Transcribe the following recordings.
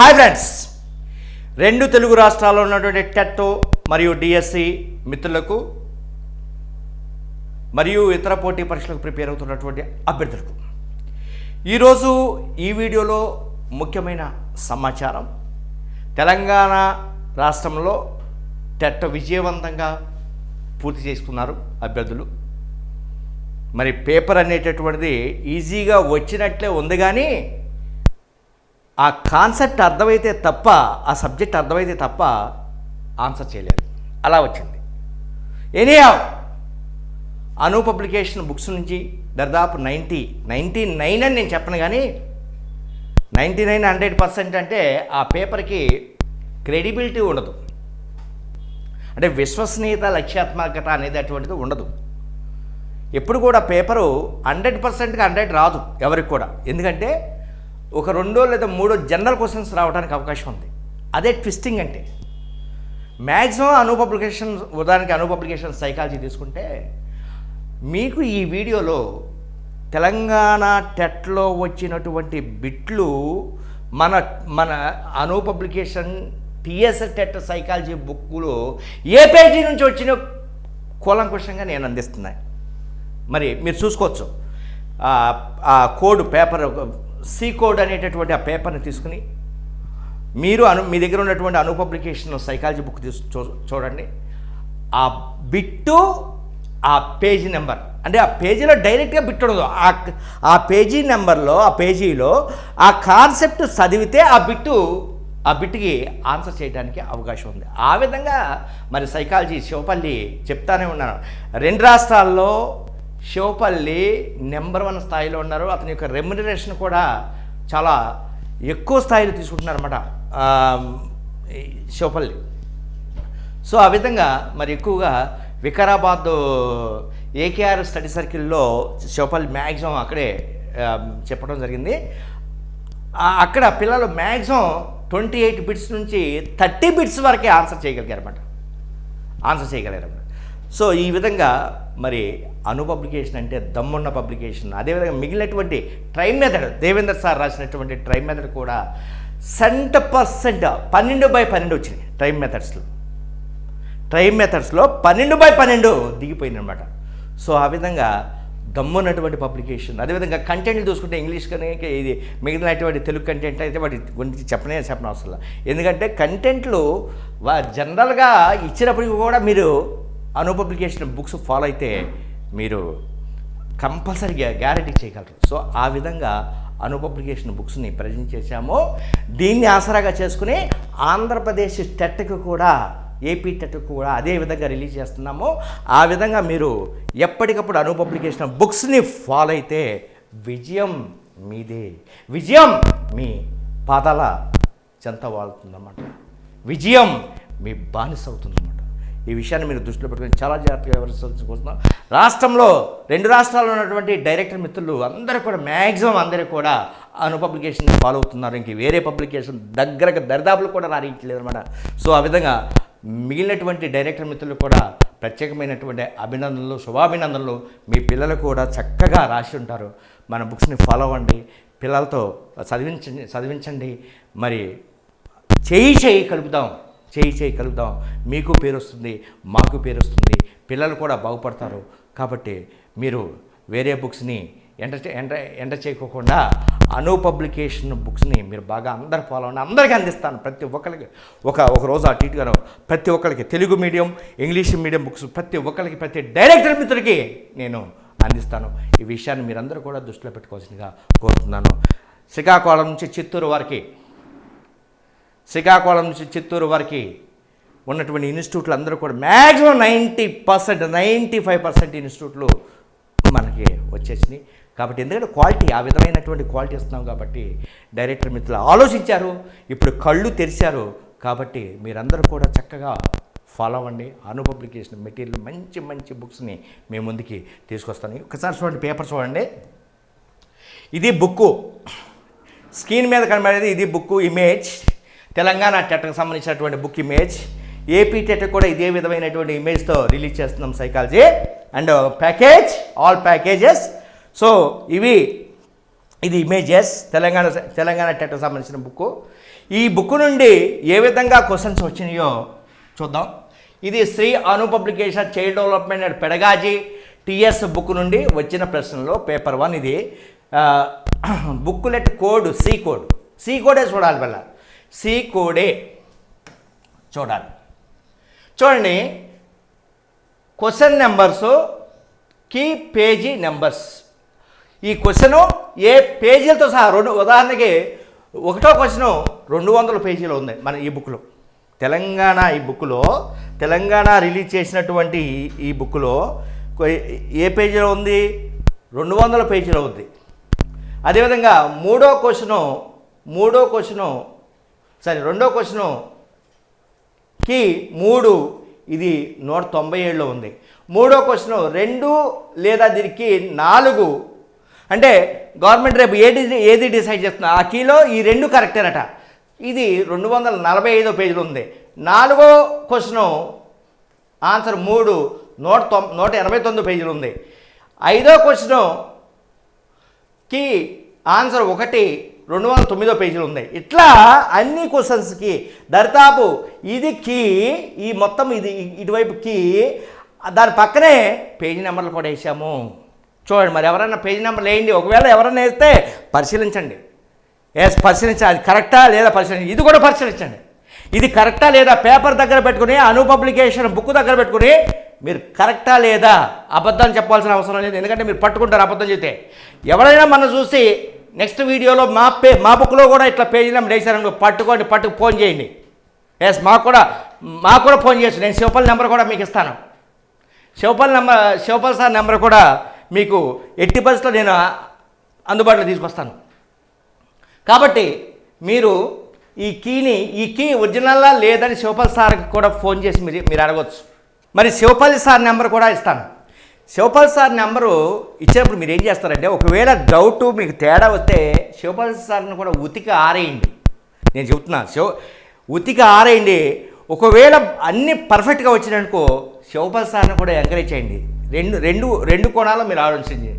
Hi friends. రెండు తెలుగు రాష్ట్రాల్లో ఉన్నటువంటి టెట్ మరియు డిఎస్సి మిత్రులకు మరియు ఇతర పోటీ పరీక్షలకు ప్రిపేర్ అవుతున్నటువంటి అభ్యర్థులకు. ఈరోజు ఈ వీడియోలో ముఖ్యమైన సమాచారం. తెలంగాణ రాష్ట్రంలో టెట్ విజయవంతంగా పూర్తి చేసుకున్నారు అభ్యర్థులు. మరి పేపర్ అనేటటువంటిది ఈజీగా వచ్చినట్లే ఉంది కానీ ఆ కాన్సెప్ట్ అర్థమైతే తప్ప ఆ సబ్జెక్ట్ అర్థమైతే తప్ప ఆన్సర్ చేయలేదు. అలా వచ్చింది. ఎనీ అను పబ్లికేషన్ బుక్స్ నుంచి దాదాపు నైంటీ నైంటీ నైన్ అని నేను చెప్పను కానీ నైంటీ నైన్ హండ్రెడ్ పర్సెంట్ అంటే ఆ పేపర్కి క్రెడిబిలిటీ ఉండదు. అంటే విశ్వసనీయత లక్ష్యాత్మకత అనేది అటువంటిది ఉండదు. ఎప్పుడు కూడా పేపరు హండ్రెడ్ పర్సెంట్గా హండ్రెడ్ రాదు ఎవరికి కూడా. ఎందుకంటే ఒక రెండో లేదా మూడో జనరల్ క్వశ్చన్స్ రావడానికి అవకాశం ఉంది. అదే ట్విస్టింగ్ అంటే మ్యాక్సిమం అను పబ్లికేషన్ ఉదాహరణకి అను పబ్లికేషన్ సైకాలజీ తీసుకుంటే మీకు ఈ వీడియోలో తెలంగాణ టెట్లో వచ్చినటువంటి బిట్లు మన మన Anu publication TS TET psychology బుక్లో ఏ పేజీ నుంచి వచ్చిన కూలంకుషంగా నేను అందిస్తున్నాను మరి మీరు చూసుకోవచ్చు. ఆ- ఆ కోడ్ పేపర్ సి కోడ్ అనేటటువంటి ఆ పేపర్ని తీసుకుని మీరు అను మీ దగ్గర ఉన్నటువంటి అను పబ్లికేషన్ సైకాలజీ బుక్ తీసు చూ- చూడండి. ఆ బిట్టు ఆ పేజీ నెంబర్ అంటే ఆ పేజీలో డైరెక్ట్గా బిట్ ఉండదు. ఆ ఆ పేజీ నెంబర్లో ఆ పేజీలో ఆ కాన్సెప్ట్ చదివితే ఆ బిట్టు ఆ బిట్కి ఆన్సర్ చేయడానికి అవకాశం ఉంది. ఆ విధంగా మరి సైకాలజీ శివపల్లి చెప్తానే ఉన్నాను. రెండు రాష్ట్రాల్లో శివపల్లి నెంబర్ వన్ స్థాయిలో ఉన్నారు. అతని యొక్క రెమ్యునరేషన్ కూడా చాలా ఎక్కువ స్థాయిలో తీసుకుంటున్నారన్నమాట శివపల్లి. సో ఆ విధంగా మరి ఎక్కువగా వికారాబాద్ ఏకేఆర్ స్టడీ సర్కిల్లో శివపల్లి మ్యాక్సిమం అక్కడే చెప్పడం జరిగింది. అక్కడ పిల్లలు మ్యాక్సిమం ట్వంటీ ఎయిట్ బిట్స్ నుంచి థర్టీ బిట్స్ వరకే ఆన్సర్ చేయగలిగారు అనమాట ఆన్సర్ చేయగలిగారు సో ఈ విధంగా మరి అను పబ్లికేషన్ అంటే దమ్మున్న పబ్లికేషన్. అదేవిధంగా మిగిలినటువంటి ట్రైన్ మెథడ్ దేవేందర్ సార్ రాసినటువంటి ట్రైన్ మెథడ్ కూడా సెంట పర్సెంట్ పన్నెండు బై పన్నెండు వచ్చినాయి ట్రైన్ మెథడ్స్లో ట్రైన్ మెథడ్స్లో పన్నెండు బై పన్నెండు దిగిపోయింది అనమాట సో ఆ విధంగా దమ్మున్నటువంటి పబ్లికేషన్ అదేవిధంగా కంటెంట్లు చూసుకుంటే ఇంగ్లీష్ కనుక ఇది మిగిలినటువంటి తెలుగు కంటెంట్ అయితే వాటి గురించి చెప్పనే చెప్పిన అవసరం ఎందుకంటే కంటెంట్లు వా జనరల్గా ఇచ్చినప్పటికీ కూడా మీరు అనుపబ్లికేషన్ బుక్స్ ఫాలో అయితే మీరు కంపల్సరీగా గ్యారంటీ చేయగలరు. సో ఆ విధంగా అనుపబ్లికేషన్ బుక్స్ని ప్రజెంట్ చేశాము. దీన్ని ఆసరాగా చేసుకుని ఆంధ్రప్రదేశ్ టెట్కు కూడా ఏపీ టెట్కు కూడా అదే విధంగా రిలీజ్ చేస్తున్నాము. ఆ విధంగా మీరు ఎప్పటికప్పుడు అనుపబ్లికేషన్ బుక్స్ని ఫాలో అయితే విజయం మీదే. విజయం మీ పాదాల చెంత వాళ్తుందన్నమాట. విజయం మీ బానిస అవుతుందన్నమాట. ఈ విషయాన్ని మీరు దృష్టిలో పెట్టుకొని చాలా జాగ్రత్తగా వివరించాల్సి కోరుతున్నాం రాష్ట్రంలో రెండు రాష్ట్రాల్లో ఉన్నటువంటి డైరెక్టర్ మిత్రులు అందరూ కూడా మ్యాక్సిమం అందరూ కూడా అను పబ్లికేషన్ ఫాలో అవుతున్నారు. ఇంక వేరే పబ్లికేషన్ దగ్గరకు దరిదాపులు కూడా రానియట్లేదు అనమాట సో ఆ విధంగా మిగిలినటువంటి డైరెక్టర్ మిత్రులు కూడా ప్రత్యేకమైనటువంటి అభినందనలు శుభాభినందనలు మీ పిల్లలు కూడా చక్కగా రాసి ఉంటారు. మన బుక్స్ని ఫాలో అవ్వండి. పిల్లలతో చదివించండి చదివించండి. మరి చేయి చేయి కలుపుదాం. చేయి చేయి కలుపుదాం మీకు పేరు వస్తుంది మాకు పేరు వస్తుంది. పిల్లలు కూడా బాగుపడతారు. కాబట్టి మీరు వేరే బుక్స్ని ఎంటర్ ఎంటర్ ఎంటర్ చేయకోకుండా అను పబ్లికేషన్ బుక్స్ని మీరు బాగా అందరు ఫాలో అవ్వండి. అందరికీ అందిస్తాను ప్రతి ఒక్కరికి ఒక ఒక రోజు అటు ఇటుగాను ప్రతి ఒక్కరికి Telugu medium English medium books ప్రతి ఒక్కరికి ప్రతి డైరెక్టర్ మిత్రుడికి నేను అందిస్తాను. ఈ విషయాన్ని మీరందరూ కూడా దృష్టిలో పెట్టుకోవాల్సిందిగా కోరుతున్నాను. శ్రీకాకుళం నుంచి చిత్తూరు వారికి శ్రీకాకుళం నుంచి చిత్తూరు వరకు ఉన్నటువంటి ఇన్స్టిట్యూట్లు అందరూ కూడా maximum ninety percent ninety five percent ఇన్స్టిట్యూట్లు మనకి వచ్చేసినాయి. కాబట్టి ఎందుకంటే క్వాలిటీ ఆ విధమైనటువంటి క్వాలిటీ ఇస్తున్నాం కాబట్టి డైరెక్టర్ మిత్రులు ఆలోచించారు ఇప్పుడు కళ్ళు తెరిచారు. కాబట్టి మీరందరూ కూడా చక్కగా ఫాలో అవ్వండి. అను పబ్లికేషన్ మెటీరియల్ మంచి మంచి బుక్స్ని మేము ముందుకి తీసుకొస్తాను. ఒకసారి చూడండి పేపర్ చూడండి. ఇది బుక్కు. స్క్రీన్ మీద కనబడేది ఇది బుక్ ఇమేజ్. తెలంగాణ టెట్కి సంబంధించినటువంటి బుక్ ఇమేజ్ ఏపీ టెట్ కూడా ఇదే విధమైనటువంటి ఇమేజ్తో రిలీజ్ చేస్తున్నాం psychology and package all packages. So ఇవి ఇది ఇమేజెస్ తెలంగాణ తెలంగాణ టెట్కు సంబంధించిన బుక్ ఈ బుక్ నుండి ఏ విధంగా క్వశ్చన్స్ వచ్చినాయో చూద్దాం. ఇది Shri Anu publication child development and pedagogy TS book నుండి వచ్చిన ప్రశ్నలో పేపర్ వన్ ఇది. Booklet code C code. C కోడే చూడాలి వల్ల సి కోడే చూడాలి చూడండి question numbers key page numbers ఈ క్వశ్చను ఏ పేజీలతో సహా రెండు ఉదాహరణకి ఒకటో క్వశ్చను రెండు వందల పేజీలో ఉంది మన ఈ బుక్లో తెలంగాణ ఈ బుక్లో తెలంగాణ రిలీజ్ చేసినటువంటి ఈ- బుక్లో ఏ పేజీలో ఉంది? రెండు వందల పేజీలో ఉంది. అదేవిధంగా మూడో క్వశ్చను మూడో క్వశ్చను సరే రెండో క్వశ్చను. కి మూడు ఇది నూట తొంభై ఏడులో ఉంది. మూడో క్వశ్చన్ రెండు లేదా దీనికి నాలుగు? అంటే గవర్నమెంట్ రేపు ఏది ఏది డిసైడ్ చేస్తున్నా ఆ కీలో ఈ రెండు కరెక్టేనట ఇది రెండు వందల నలభై ఐదో పేజీలో ఉంది. నాలుగో క్వశ్చను ఆన్సర్ మూడు నూట తొం నూట ఎనభై తొమ్మిది పేజీలు ఉంది. ఐదో క్వశ్చను కి ఆన్సర్ ఒకటి రెండు వందల తొమ్మిదో పేజీలు ఉంది ఇట్లా అన్ని క్వశ్చన్స్కి దరిదాపు ఇది కీ ఈ మొత్తం ఇది ఇటువైపు కీ దాని పక్కనే పేజీ నెంబర్లు కూడా వేసాము. చూడండి మరి ఎవరైనా పేజీ నెంబర్లు వేయండి. ఒకవేళ ఎవరైనా వేస్తే పరిశీలించండి. ఎస్ పరిశీలించాలి కరెక్టా లేదా పరిశీలించండి ఇది కూడా పరిశీలించండి. ఇది కరెక్టా లేదా పేపర్ దగ్గర పెట్టుకుని అను పబ్లికేషన్ బుక్ దగ్గర పెట్టుకుని మీరు కరెక్టా లేదా అబద్ధం చెప్పాల్సిన అవసరం లేదు. ఎందుకంటే మీరు పట్టుకుంటారు అబద్ధం చెప్తే ఎవరైనా మనం చూసి నెక్స్ట్ వీడియోలో మా పే మా బుక్లో కూడా ఇట్లా పేజీ నెంబర్ వేసారనుకో పట్టుకోండి పట్టుకు ఫోన్ చేయండి. ఎస్ మాకు కూడా మాకు కూడా ఫోన్ చేసి నేను శివపల్లి నెంబర్ కూడా మీకు ఇస్తాను. Shivapalli number Shivapalli sir number కూడా మీకు ఎట్టి పరిస్థితుల్లో నేను అందుబాటులో తీసుకొస్తాను. కాబట్టి మీరు ఈ కీని ఈ కీ ఒరిజినల్లా లేదని శివపల్లి సార్కి కూడా ఫోన్ చేసి మీరు మీరు అడగవచ్చు మరి శివపల్లి సార్ నెంబర్ కూడా ఇస్తాను. శివపాల్ సార్ నెంబరు ఇచ్చినప్పుడు మీరు ఏం చేస్తారంటే ఒకవేళ డౌట్ మీకు తేడా వస్తే శివపాల్ సార్ని కూడా ఉతికి ఆరేయండి. నేను చెబుతున్నాను శివ ఉతికి ఆరేయండి. ఒకవేళ అన్ని పర్ఫెక్ట్గా వచ్చిననుకో శివపాల్ సార్ని కూడా ఎంకరేజ్ చేయండి. రెండు రెండు రెండు కోణాలు మీరు ఆలోచించండి.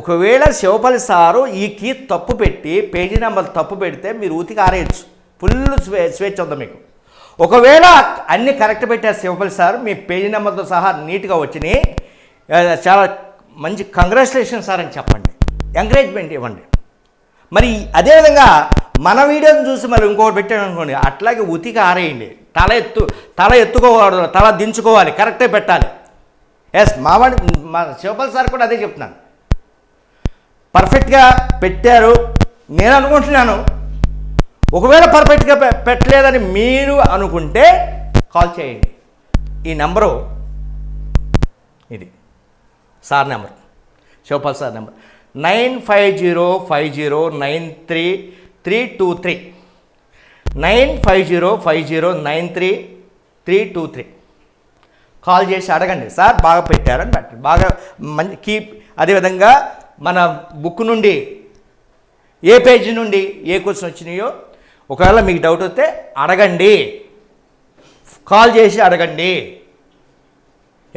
ఒకవేళ శివపల్లి సారు ఈ కీ తప్పు పెట్టి పేజీ నెంబర్ తప్పు పెడితే మీరు ఉతికి ఆరేయచ్చు. ఫుల్ స్వే స్వేచ్ఛ ఉంది మీకు. ఒకవేళ అన్నీ కరెక్ట్ పెట్టారు శివపల్లి సార్ మీ పేజీ నెంబర్తో సహా నీట్గా వచ్చినాయి. చాలా మంచి కంగ్రాచులేషన్ సార్ అని చెప్పండి. ఎంకరేజ్మెంట్ ఇవ్వండి. మరి అదేవిధంగా మన వీడియోని చూసి మరి ఇంకోటి పెట్టాను అనుకోండి అట్లాగే ఉతికి ఆరేయండి. తల ఎత్తు తల ఎత్తుకోకూడదు తల దించుకోవాలి కరెక్టే పెట్టాలి. ఎస్ మావాడి మా శివపల్ సార్ కూడా అదే చెప్తున్నాను. పర్ఫెక్ట్గా పెట్టారు. నేను అనుకుంటున్నాను ఒకవేళ పర్ఫెక్ట్గా పె- పెట్టలేదని మీరు అనుకుంటే కాల్ చేయండి. ఈ నెంబరు ఇది. Sir number. Shivpal sir number. Nine five zero five zero nine three three two three. Nine five zero five zero nine three three two three. Call చేసి అడగండి సార్ బాగా పెట్టారని పెట్టండి. బాగా మంచి కీప్ అదేవిధంగా మన బుక్ నుండి ఏ పేజీ నుండి ఏ క్వశ్చన్ వచ్చినాయో ఒకవేళ మీకు డౌట్ వస్తే అడగండి. కాల్ చేసి అడగండి.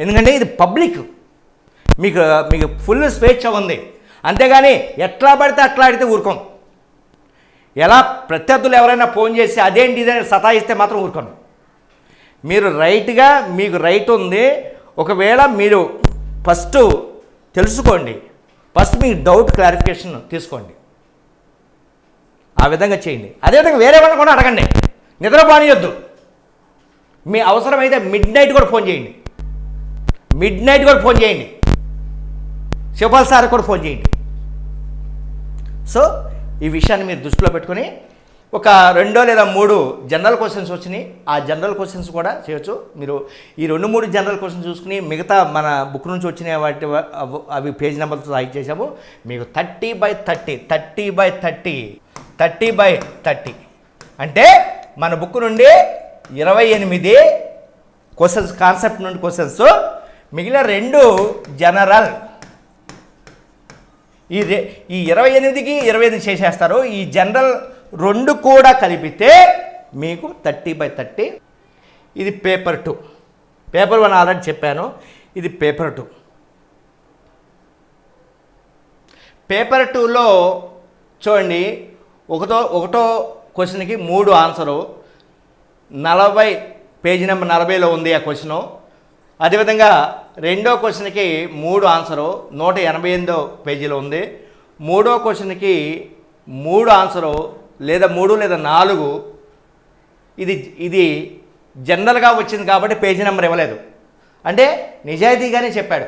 ఎందుకంటే ఇది పబ్లిక్. మీకు మీకు ఫుల్ స్వేచ్ఛ ఉంది. అంతేగాని ఎట్లా పడితే అట్లా ఆడితే ఊరుకోం ఎలా ప్రత్యర్థులు ఎవరైనా ఫోన్ చేసి అదేంటి ఇదని సతాయిస్తే మాత్రం ఊరుకోను. మీరు రైట్గా మీకు రైట్ ఉంది. ఒకవేళ మీరు ఫస్ట్ తెలుసుకోండి. ఫస్ట్ మీ డౌట్ క్లారిఫికేషన్ తీసుకోండి. ఆ విధంగా చేయండి. అదేవిధంగా వేరే వాళ్ళని కూడా అడగండి. నిద్ర బానియొద్దు మీ అవసరమైతే మిడ్ నైట్ కూడా ఫోన్ చేయండి. మిడ్ నైట్ కూడా ఫోన్ చేయండి. శివపాల్ సార్ కూడా ఫోన్ చేయండి. సో ఈ విషయాన్ని మీరు దృష్టిలో పెట్టుకొని ఒక రెండో లేదా మూడు జనరల్ క్వశ్చన్స్ వచ్చినాయి. ఆ జనరల్ క్వశ్చన్స్ కూడా చేయొచ్చు. మీరు ఈ రెండు మూడు జనరల్ క్వశ్చన్స్ చూసుకుని మిగతా మన బుక్ నుంచి వచ్చిన వాటి అవి పేజ్ నెంబర్తో సాయి చేసాము మీకు thirty by thirty thirty by thirty thirty by thirty అంటే మన బుక్ నుండి ఇరవై ఎనిమిది క్వశ్చన్స్ కాన్సెప్ట్ నుండి క్వశ్చన్స్. మిగిలిన రెండు జనరల్ ఈ రే ఈ ఇరవై ఎనిమిదికి ఇరవై ఎనిమిది చేసేస్తారు. ఈ జనరల్ రెండు కూడా కలిపితే మీకు థర్టీ బై థర్టీ. ఇది paper two. Paper one already చెప్పాను. ఇది పేపర్ టూ. పేపర్ టూలో చూడండి ఒకటో ఒకటో క్వశ్చన్కి మూడు ఆన్సరు. నలభై పేజీ నెంబర్ నలభైలో ఉంది ఆ క్వశ్చను. అదేవిధంగా రెండో క్వశ్చన్కి మూడు ఆన్సరు నూట ఎనభై ఎనిమిదో పేజీలో ఉంది. మూడో క్వశ్చన్కి మూడు ఆన్సరు లేదా మూడు లేదా నాలుగు ఇది ఇది జనరల్గా వచ్చింది కాబట్టి పేజీ నెంబర్ ఇవ్వలేదు. అంటే నిజాయితీగానే చెప్పాడు.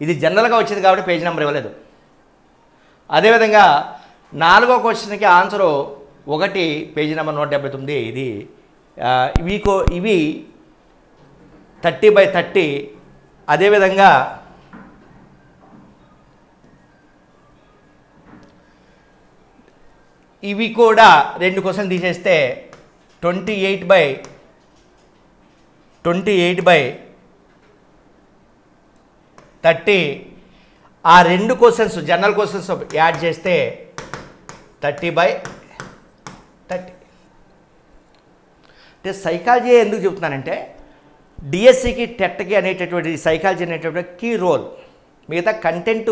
ఇది జనరల్గా వచ్చింది కాబట్టి పేజీ నెంబర్ ఇవ్వలేదు. అదేవిధంగా నాలుగో క్వశ్చన్కి ఆన్సరు ఒకటి పేజీ నెంబర్ నూట డెబ్బై తొమ్మిది ఇది ఇవి కో ఇవి థర్టీ బై థర్టీ అదేవిధంగా ఇవి కూడా రెండు క్వశ్చన్ తీసేస్తే twenty eight by twenty eight by thirty. ఆ రెండు క్వశ్చన్స్ జనరల్ క్వశ్చన్స్ యాడ్ చేస్తే థర్టీ బై థర్టీ. అంటే సైకాలజీ ఎందుకు చెప్తున్నానంటే డిఎస్సికి టెట్కి అనేటటువంటి సైకాలజీ అనేటటువంటి కీ రోల్. మిగతా కంటెంట్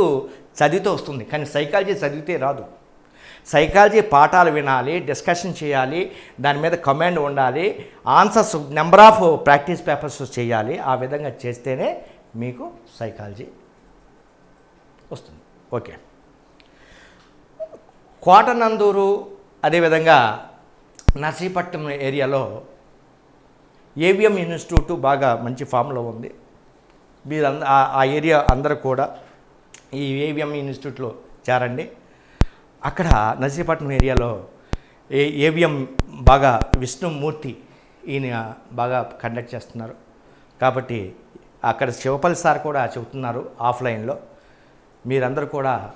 చదివితే వస్తుంది కానీ సైకాలజీ చదివితే రాదు. సైకాలజీ పాఠాలు వినాలి డిస్కషన్ చేయాలి దాని మీద కమాండ్ ఉండాలి answers number of practice papers చేయాలి ఆ విధంగా చేస్తేనే మీకు సైకాలజీ వస్తుంది. ఓకే. కోటనందూరు అదేవిధంగా నర్సీపట్నం ఏరియాలో ఏవిఎం ఇన్స్టిట్యూట్ బాగా మంచి ఫామ్లో ఉంది. మీరు అంద ఆ- ఆ ఏరియా అందరూ కూడా ఈ ఏవిఎం ఇన్స్టిట్యూట్లో చేరండి. అక్కడ నర్సీపట్నం ఏరియాలో ఏ ఏవిఎం బాగా విష్ణుమూర్తి ఈయన బాగా కండక్ట్ చేస్తున్నారు. కాబట్టి అక్కడ శివపల్లి సార్ కూడా చెబుతున్నారు ఆఫ్లైన్లో. మీరందరూ కూడా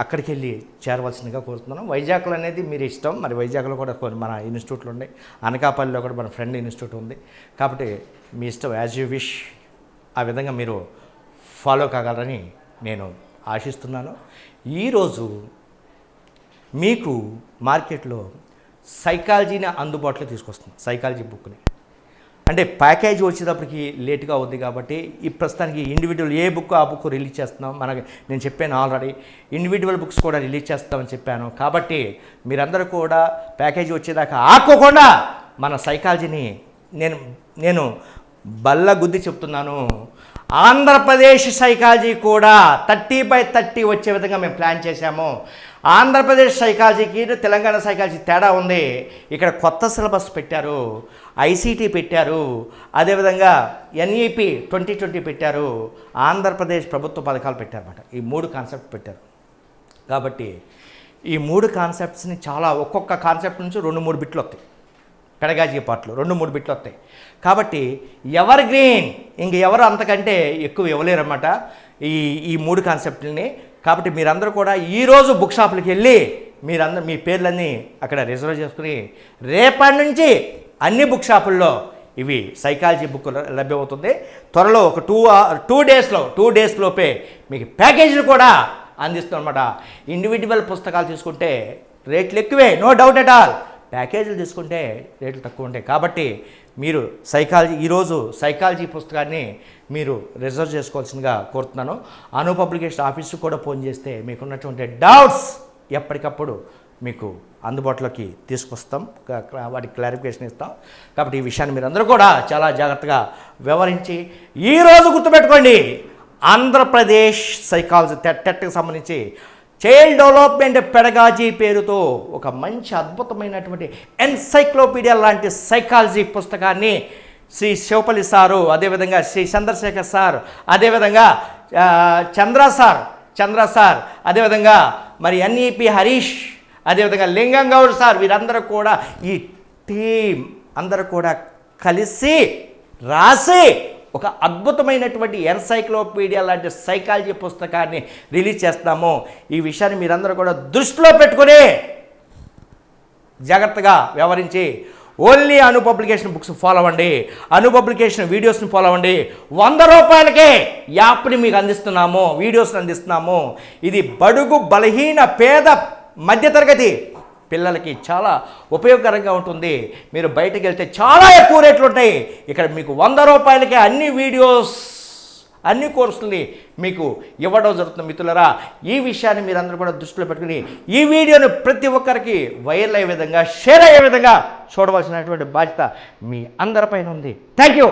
అక్కడికి వెళ్ళి చేరవలసిందిగా కోరుతున్నాను. వైజాగ్లో అనేది మీరు ఇష్టం. మరి వైజాగ్లో కూడా కొన్ని మన ఇన్స్టిట్యూట్లు ఉన్నాయి. అనకాపల్లిలో కూడా మన ఫ్రెండ్ ఇన్స్టిట్యూట్ ఉంది. కాబట్టి మీ ఇష్టం. యాజ్ యూ విష్ ఆ విధంగా మీరు ఫాలో కాగలరని నేను ఆశిస్తున్నాను. ఈరోజు మీకు మార్కెట్లో సైకాలజీని అందుబాటులో తీసుకొస్తుంది. సైకాలజీ బుక్ని. అంటే ప్యాకేజ్ వచ్చేటప్పటికి లేట్గా ఉంది కాబట్టి ఈ ప్రస్తుతానికి ఇండివిజువల్ ఏ బుక్ ఆ బుక్ రిలీజ్ చేస్తున్నాం. మనకి నేను చెప్పాను ఆల్రెడీ. ఇండివిజువల్ బుక్స్ కూడా రిలీజ్ చేస్తామని చెప్పాను. కాబట్టి మీరందరూ కూడా ప్యాకేజీ వచ్చేదాకా ఆకోకుండా మన సైకాలజీని నేను నేను బల్ల గుద్ది చెప్తున్నాను. ఆంధ్రప్రదేశ్ సైకాలజీ కూడా థర్టీ బై థర్టీ వచ్చే విధంగా మేము ప్లాన్ చేశాము. ఆంధ్రప్రదేశ్ సైకాలజీకి తెలంగాణ సైకాలజీ తేడా ఉంది. ఇక్కడ కొత్త సిలబస్ పెట్టారు. ఐసీటీ పెట్టారు. అదేవిధంగా ఎన్ఈపి ట్వంటీ ట్వంటీ పెట్టారు. ఆంధ్రప్రదేశ్ ప్రభుత్వ పథకాలు పెట్టారన్నమాట. ఈ మూడు కాన్సెప్ట్ పెట్టారు. కాబట్టి ఈ మూడు కాన్సెప్ట్స్ని చాలా ఒక్కొక్క కాన్సెప్ట్ నుంచి రెండు మూడు బిట్లు వస్తాయి. పెడగాజీ పాటలు రెండు మూడు బిట్లు వస్తాయి. కాబట్టి ఎవర్ గ్రీన్? ఇంక ఎవరు అంతకంటే ఎక్కువ ఇవ్వలేరన్నమాట ఈ ఈ మూడు కాన్సెప్ట్లని. కాబట్టి మీరందరూ కూడా ఈరోజు బుక్ షాపులకి వెళ్ళి మీరందరూ మీ పేర్లన్నీ అక్కడ రిజర్వ్ చేసుకుని రేపటి నుంచి అన్ని బుక్ షాపుల్లో ఇవి సైకాలజీ బుక్ లభ్యమవుతుంది. త్వరలో ఒక టూ టూ డేస్లో టూ డేస్ లోపే మీకు ప్యాకేజీలు కూడా అందిస్తుందన్నమాట ఇండివిజువల్ పుస్తకాలు తీసుకుంటే రేట్లు ఎక్కువే నో డౌట్ ఎట్ ఆల్ ప్యాకేజీలు తీసుకుంటే రేట్లు తక్కువ ఉంటాయి. కాబట్టి మీరు సైకాలజీ ఈరోజు సైకాలజీ పుస్తకాన్ని మీరు రిజర్వ్ చేసుకోవాల్సిందిగా కోరుతున్నాను. అను పబ్లికేషన్ ఆఫీస్కి కూడా ఫోన్ చేస్తే మీకున్నటువంటి డౌట్స్ ఎప్పటికప్పుడు మీకు అందుబాటులోకి తీసుకొస్తాం. వాటికి క్లారిఫికేషన్ ఇస్తాం. కాబట్టి ఈ విషయాన్ని మీరు అందరూ కూడా చాలా జాగ్రత్తగా వివరించి ఈరోజు గుర్తుపెట్టుకోండి. ఆంధ్రప్రదేశ్ సైకాలజీ టెట్ టెట్కి సంబంధించి చైల్డ్ డెవలప్మెంట్ పెడగాజీ పేరుతో ఒక మంచి అద్భుతమైనటువంటి ఎన్సైక్లోపీడియా లాంటి సైకాలజీ పుస్తకాన్ని శ్రీ శివపల్లి సారు అదేవిధంగా శ్రీ చంద్రశేఖర్ సార్ అదేవిధంగా చంద్ర సార్ చంద్ర సార్ అదేవిధంగా మరి ఎన్ఈపి హరీష్ అదేవిధంగా లింగం గౌడ్ సార్ వీరందరూ కూడా ఈ టీం అందరూ కూడా కలిసి రాసి ఒక అద్భుతమైనటువంటి ఎన్సైక్లోపీడియా లాంటి సైకాలజీ పుస్తకాన్ని రిలీజ్ చేస్తాము ఈ విషయాన్ని మీరందరూ కూడా దృష్టిలో పెట్టుకుని జాగ్రత్తగా వ్యవహరించి only Anu publication books follow అవ్వండి. అను పబ్లికేషన్ వీడియోస్ని ఫాలో అవ్వండి. వంద రూపాయలకే యాప్ని మీకు అందిస్తున్నాము వీడియోస్ని అందిస్తున్నాము. ఇది బడుగు బలహీన పేద మధ్యతరగతి పిల్లలకి చాలా ఉపయోగకరంగా ఉంటుంది. మీరు బయటకు వెళ్తే చాలా ఎక్కువ రేట్లు ఉంటాయి. ఇక్కడ మీకు వంద రూపాయలకే అన్ని వీడియోస్ అన్ని కోర్సుల్ని మీకు ఇవ్వడం జరుగుతుంది మిత్రులరా. ఈ విషయాన్ని మీరందరూ కూడా దృష్టిలో పెట్టుకుని ఈ వీడియోని ప్రతి ఒక్కరికి వైరల్ అయ్యే విధంగా షేర్ అయ్యే విధంగా చూడవలసినటువంటి బాధ్యత మీ అందరిపైన ఉంది. Thank you